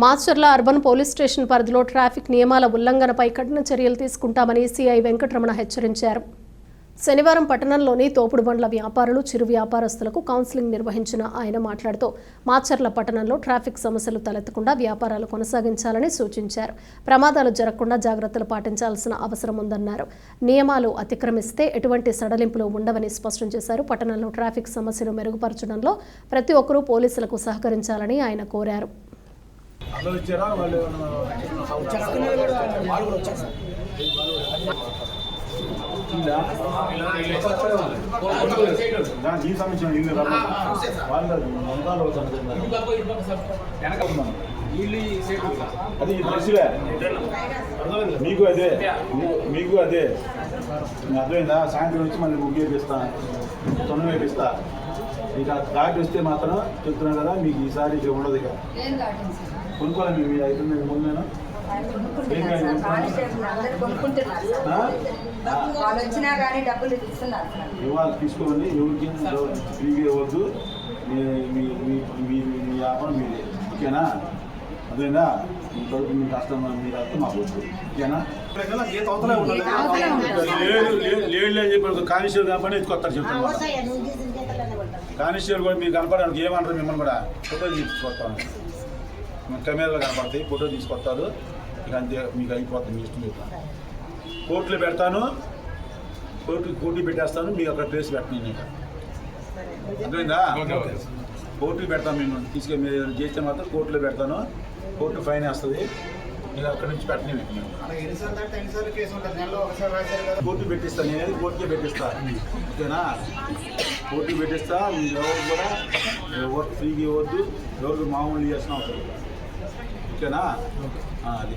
Macherla urban police station పరిధిలో traffic నియమాల ఉల్లంఘనపై కఠిన చర్యలు తీసుకుంటామని సిఐ వెంకటరమణ హెచ్చరించారు. శనివారం పట్టణంలోని తోపుడు బండ్ల వ్యాపారులు చిరు వ్యాపారస్తులకు కౌన్సిలింగ్ నిర్వహించిన ఆయన మాట్లాడుతూ మాచర్ల పట్టణంలో ట్రాఫిక్ సమస్యలు తలెత్తకుండా వ్యాపారాలు కొనసాగించాలని సూచించారు. ప్రమాదాలు జరగకుండా జాగ్రత్తలు పాటించాల్సిన అవసరం ఉందన్నారు. నియమాలు అతిక్రమిస్తే ఎటువంటి సడలింపులు ఉండవని స్పష్టం చేశారు. పట్టణంలో ట్రాఫిక్ సమస్యను మెరుగుపరచడంలో ప్రతి ఒక్కరూ పోలీసులకు సహకరించాలని ఆయన కోరారు. అందరూ ఇచ్చారా? వాళ్ళు ఈ సమస్య ఇల్లు వాళ్ళు మందాలు అది మనిషిలే మీకు అదే. మీకు అదే. అర్థమైందా? సాయంత్రం వచ్చి మళ్ళీ ముగ్గు వేపిస్తా. తొమ్మిది వేపిస్తా ఇక దాటి వస్తే మాత్రం చెప్తున్నాను కదా మీకు ఈసారి ఇక ఉండదు ఇక. కొనుక్కోవాలి మీ మీ ఐదు మీకు. ఆ? ఇస్తున్నారు సార్. ఇవాళ తీసుకోండి. ఎవరికి ఫ్రీగా ఇవ్వద్దు. మీ మీ మీ- మీ మీ వ్యాపారం మీదే. ఓకేనా? అదేనా? మీ కడుపు మీ కస్టమర్ మీ కష్టం మాకు వద్దు. ఓకేనా? లేదు లేదు లేదు అని చెప్పి కానిస్టేబుల్ కాబట్టి ఎత్తుకొస్తారు చెప్తాను కానిస్టేబుల్ కూడా మీకు కనపడడానికి ఏమంటారు మిమ్మల్ని కూడా? ఫోటో తీసుకొస్తాను. కెమెరాలు కనపడతాయి ఫోటో తీసుకొస్తారు. ఇక అంతే మీకు అయిపోతుంది మీ ఇష్టం చెప్తాను. కోర్టులో పెడతాను. కోర్టు కోర్టు పెట్టేస్తాను. మీకు అక్కడ ప్లేస్ పెట్టను నేను అర్థమైందా? కోర్టుకి పెడతాను నేను తీసుకెళ్ళి మీరు ఏదైనా చేస్తే మాత్రం కోర్టులో పెడతాను. కోర్టు ఫైన్ వేస్తుంది. మీకు అక్కడ నుంచి పెట్టని కోర్టు పెట్టిస్తాను నేను కోర్టుకే పెట్టిస్తాను ఓకేనా? కోర్టు పెట్టిస్తా. ఎవరు కూడా ఎవరు ఫ్రీగా ఇవ్వద్దు. ఎవరికి మామూలు చేసిన అవసరం లేదు. ఓకేనా అది.